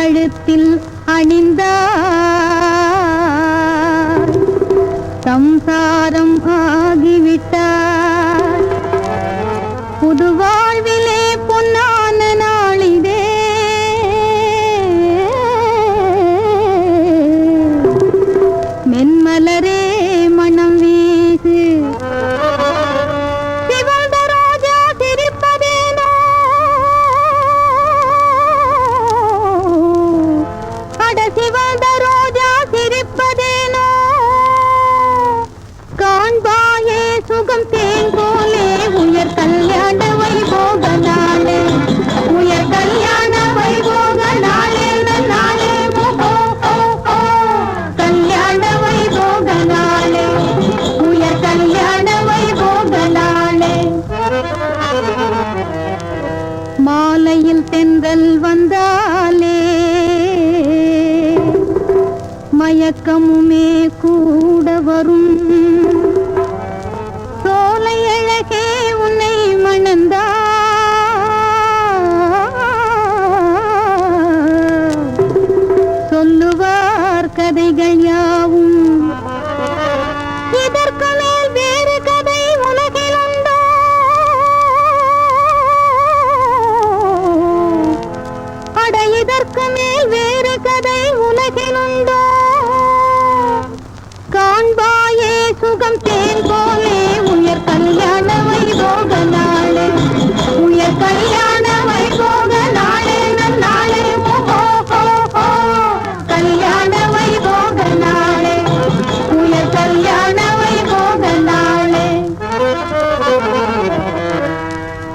கழுத்தில் அணிந்தார். சம்சாரம் மலையில் தென்றல் வந்தாலே மயக்கமுமே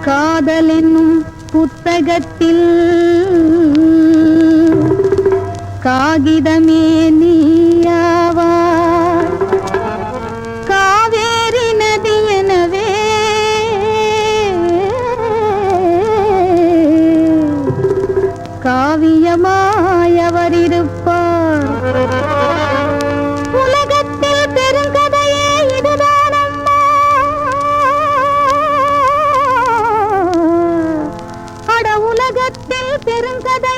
காதலென்னும் புத்தகத்தில் காகிதமே நீயாவா காவேரி நதியனவே காவியமாயவரிருப்பார் பெருங்கதை